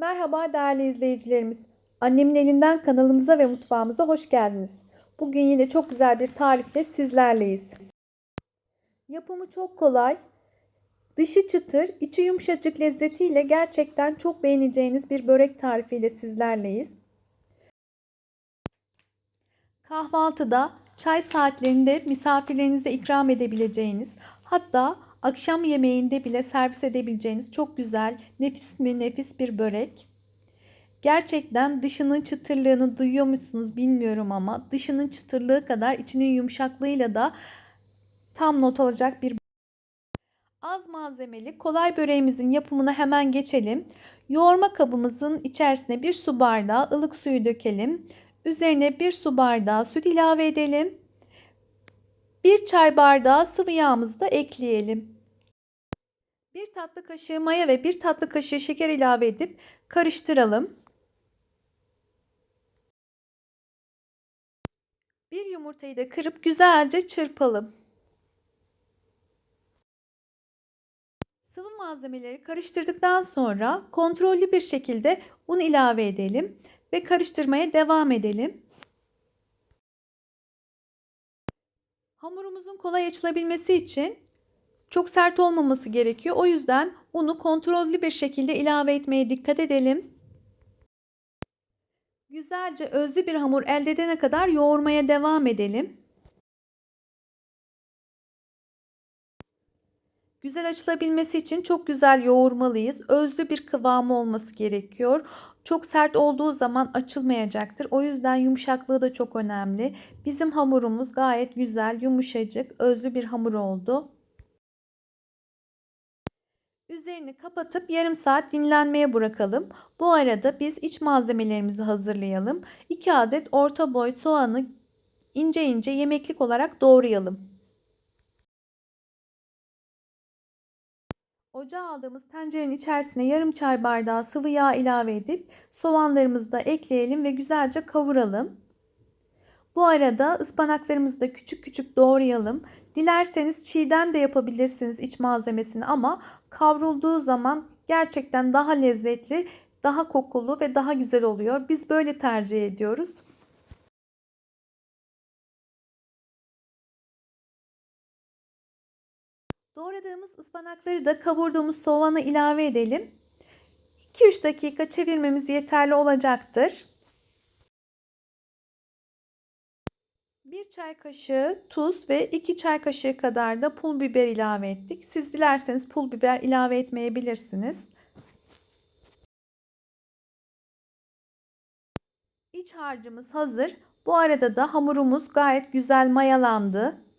Merhaba değerli izleyicilerimiz. Annemin elinden kanalımıza ve mutfağımıza hoş geldiniz. Bugün yine çok güzel bir tarifle sizlerleyiz. Yapımı çok kolay. Dışı çıtır, içi yumuşacık lezzetiyle gerçekten çok beğeneceğiniz bir börek tarifiyle sizlerleyiz. Kahvaltıda, çay saatlerinde misafirlerinize ikram edebileceğiniz, hatta akşam yemeğinde bile servis edebileceğiniz çok güzel, nefis mi nefis bir börek. Gerçekten dışının çıtırlığını duyuyor musunuz bilmiyorum ama dışının çıtırlığı kadar içinin yumuşaklığıyla da tam not alacak bir Az malzemeli kolay böreğimizin yapımına hemen geçelim. Yoğurma kabımızın içerisine bir su bardağı ılık suyu dökelim. Üzerine bir su bardağı süt ilave edelim. Bir çay bardağı sıvı yağımızı da ekleyelim. Bir tatlı kaşığı maya ve bir tatlı kaşığı şeker ilave edip karıştıralım. Bir yumurtayı da kırıp güzelce çırpalım. Sıvı malzemeleri karıştırdıktan sonra kontrollü bir şekilde un ilave edelim ve karıştırmaya devam edelim. Hamurumuzun kolay açılabilmesi için çok sert olmaması gerekiyor. O yüzden unu kontrollü bir şekilde ilave etmeye dikkat edelim. Güzelce özlü bir hamur elde edene kadar yoğurmaya devam edelim. Güzel açılabilmesi için çok güzel yoğurmalıyız. Özlü bir kıvamı olması gerekiyor. Çok sert olduğu zaman açılmayacaktır. O yüzden yumuşaklığı da çok önemli. Bizim hamurumuz gayet güzel, yumuşacık, özlü bir hamur oldu. Üzerini kapatıp yarım saat dinlenmeye bırakalım. Bu arada biz iç malzemelerimizi hazırlayalım. 2 adet orta boy soğanı ince ince yemeklik olarak doğrayalım. Ocağa aldığımız tencerenin içerisine yarım çay bardağı sıvı yağ ilave edip soğanlarımızı da ekleyelim ve güzelce kavuralım. Bu arada ıspanaklarımızı da küçük küçük doğrayalım. Dilerseniz çiğden de yapabilirsiniz iç malzemesini ama kavrulduğu zaman gerçekten daha lezzetli, daha kokulu ve daha güzel oluyor. Biz böyle tercih ediyoruz. Doğradığımız ıspanakları da kavurduğumuz soğana ilave edelim. 2-3 dakika çevirmemiz yeterli olacaktır. 1 çay kaşığı tuz ve 2 çay kaşığı kadar da pul biber ilave ettik. Siz dilerseniz pul biber ilave etmeyebilirsiniz. İç harcımız hazır. Bu arada da hamurumuz gayet güzel mayalandı.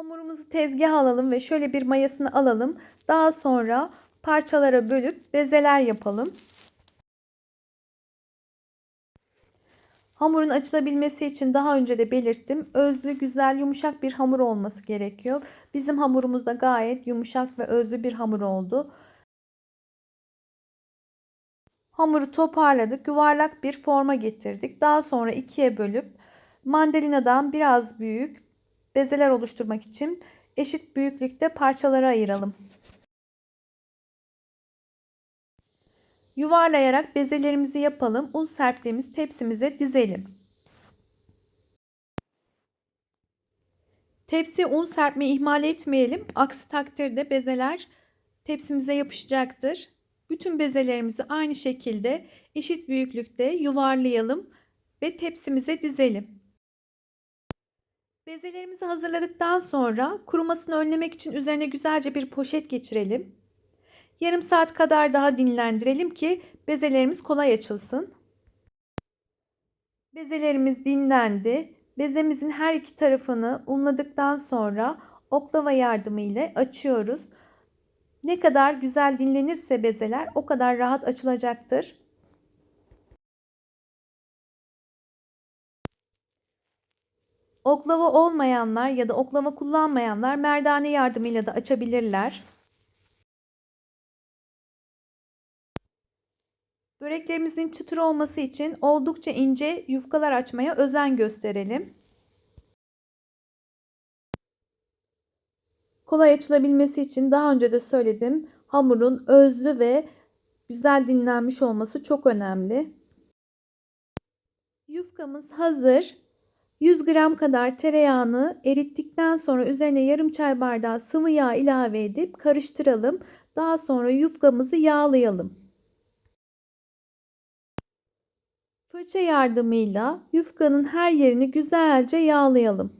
Hamurumuzu tezgaha alalım ve şöyle bir mayasını alalım. Daha sonra parçalara bölüp bezeler yapalım. Hamurun açılabilmesi için daha önce de belirttim. Özlü, güzel, yumuşak bir hamur olması gerekiyor. Bizim hamurumuz da gayet yumuşak ve özlü bir hamur oldu. Hamuru toparladık. Yuvarlak bir forma getirdik. Daha sonra ikiye bölüp mandalinadan biraz büyük bezeler oluşturmak için eşit büyüklükte parçalara ayıralım. Yuvarlayarak bezelerimizi yapalım. Un serptiğimiz tepsimize dizelim. Tepsiye un serpmeyi ihmal etmeyelim. Aksi takdirde bezeler tepsimize yapışacaktır. Bütün bezelerimizi aynı şekilde eşit büyüklükte yuvarlayalım ve tepsimize dizelim. Bezelerimizi hazırladıktan sonra kurumasını önlemek için üzerine güzelce bir poşet geçirelim. Yarım saat kadar daha dinlendirelim ki bezelerimiz kolay açılsın. Bezelerimiz dinlendi. Bezemizin her iki tarafını unladıktan sonra oklava yardımı ile açıyoruz. Ne kadar güzel dinlenirse bezeler o kadar rahat açılacaktır. Oklava olmayanlar ya da oklava kullanmayanlar merdane yardımıyla da açabilirler. Böreklerimizin çıtır olması için oldukça ince yufkalar açmaya özen gösterelim. Kolay açılabilmesi için daha önce de söyledim. Hamurun özlü ve güzel dinlenmiş olması çok önemli. Yufkamız hazır. 100 gram kadar tereyağını erittikten sonra üzerine yarım çay bardağı sıvı yağ ilave edip karıştıralım. Daha sonra yufkamızı yağlayalım. Fırça yardımıyla yufkanın her yerini güzelce yağlayalım.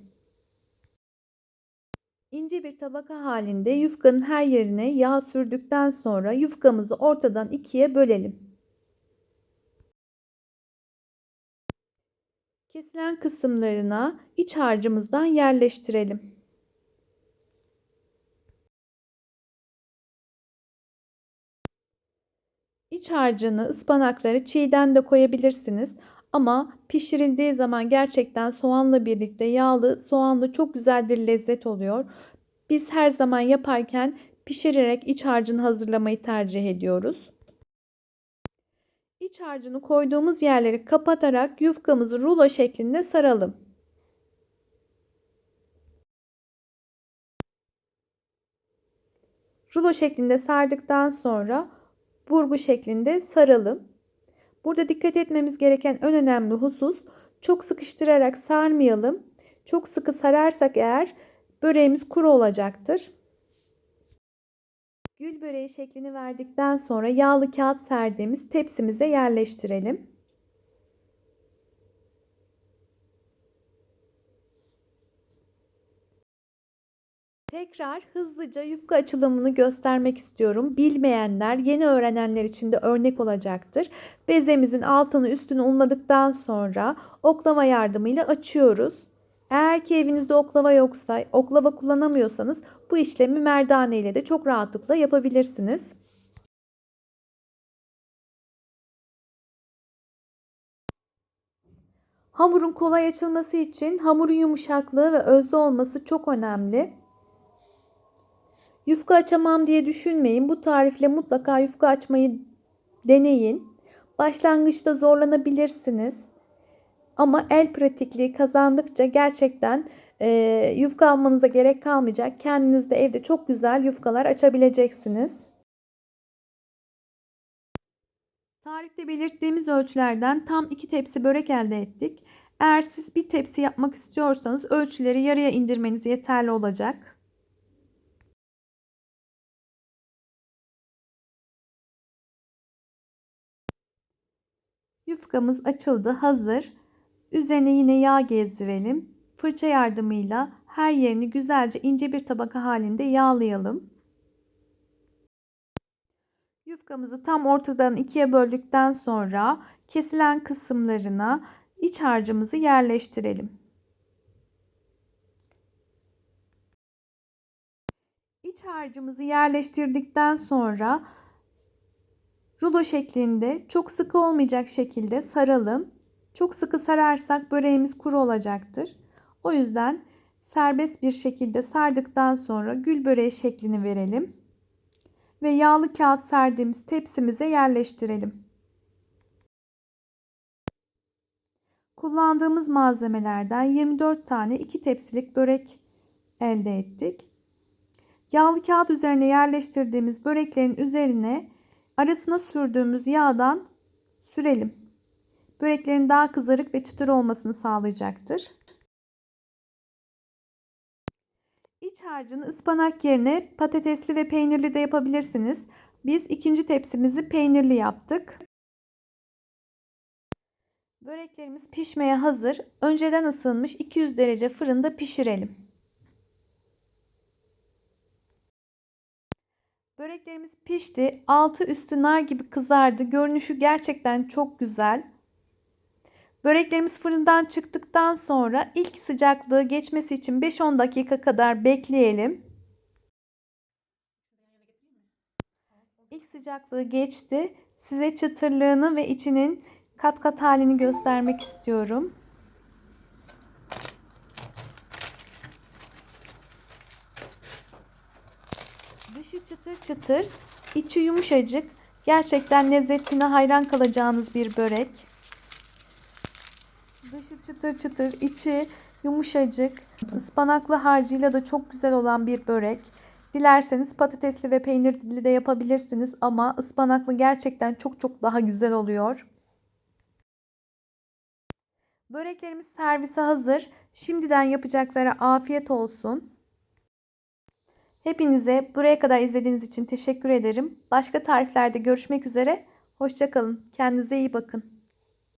İnce bir tabaka halinde yufkanın her yerine yağ sürdükten sonra yufkamızı ortadan ikiye bölelim. Kesilen kısımlarına iç harcımızdan yerleştirelim. İç harcını, ıspanakları çiğden de koyabilirsiniz. Ama pişirildiği zaman gerçekten soğanla birlikte yağlı, soğanlı çok güzel bir lezzet oluyor. Biz her zaman yaparken pişirerek iç harcını hazırlamayı tercih ediyoruz. İç harcını koyduğumuz yerleri kapatarak yufkamızı rulo şeklinde saralım. Rulo şeklinde sardıktan sonra burgu şeklinde saralım. Burada dikkat etmemiz gereken en önemli husus çok sıkıştırarak sarmayalım. Çok sıkı sararsak eğer böreğimiz kuru olacaktır. Gül böreği şeklini verdikten sonra yağlı kağıt serdiğimiz tepsimize yerleştirelim. Tekrar hızlıca yufka açılımını göstermek istiyorum. Bilmeyenler, yeni öğrenenler için de örnek olacaktır. Bezemizin altını üstünü unladıktan sonra oklava yardımıyla açıyoruz. Eğer ki evinizde oklava yoksa, oklava kullanamıyorsanız bu işlemi merdane ile de çok rahatlıkla yapabilirsiniz. Hamurun kolay açılması için hamurun yumuşaklığı ve özlü olması çok önemli. Yufka açamam diye düşünmeyin. Bu tarifle mutlaka yufka açmayı deneyin. Başlangıçta zorlanabilirsiniz. Ama el pratikliği kazandıkça gerçekten e, yufka almanıza gerek kalmayacak. Kendiniz de evde çok güzel yufkalar açabileceksiniz. Tarifte belirttiğimiz ölçülerden tam 2 tepsi börek elde ettik. Eğer siz bir tepsi yapmak istiyorsanız ölçüleri yarıya indirmeniz yeterli olacak. Yufkamız açıldı, hazır. Üzerine yine yağ gezdirelim. Fırça yardımıyla her yerini güzelce ince bir tabaka halinde yağlayalım. Yufkamızı tam ortadan ikiye böldükten sonra kesilen kısımlarına iç harcımızı yerleştirelim. İç harcımızı yerleştirdikten sonra rulo şeklinde çok sıkı olmayacak şekilde saralım. Çok sıkı sararsak böreğimiz kuru olacaktır. O yüzden serbest bir şekilde sardıktan sonra gül böreği şeklini verelim. Ve yağlı kağıt serdiğimiz tepsimize yerleştirelim. Kullandığımız malzemelerden 24 tane 2 tepsilik börek elde ettik. Yağlı kağıt üzerine yerleştirdiğimiz böreklerin üzerine arasına sürdüğümüz yağdan sürelim. Böreklerin daha kızarık ve çıtır olmasını sağlayacaktır. İç harcını ıspanak yerine patatesli ve peynirli de yapabilirsiniz. Biz ikinci tepsimizi peynirli yaptık. Böreklerimiz pişmeye hazır. Önceden ısınmış 200 derece fırında pişirelim. Böreklerimiz pişti. Altı üstü nar gibi kızardı. Görünüşü gerçekten çok güzel. Böreklerimiz fırından çıktıktan sonra ilk sıcaklığı geçmesi için 5-10 dakika kadar bekleyelim. İlk sıcaklığı geçti. Size çıtırlığını ve içinin kat kat halini göstermek istiyorum. Dışı çıtır çıtır, içi yumuşacık. Gerçekten lezzetine hayran kalacağınız bir börek. Dışı çıtır çıtır, içi yumuşacık. Ispanaklı harcıyla da çok güzel olan bir börek. Dilerseniz patatesli ve peynirli de yapabilirsiniz ama ıspanaklı gerçekten çok çok daha güzel oluyor. Böreklerimiz servise hazır. Şimdiden yapacaklara afiyet olsun. Hepinize buraya kadar izlediğiniz için teşekkür ederim. Başka tariflerde görüşmek üzere. Hoşçakalın. Kendinize iyi bakın.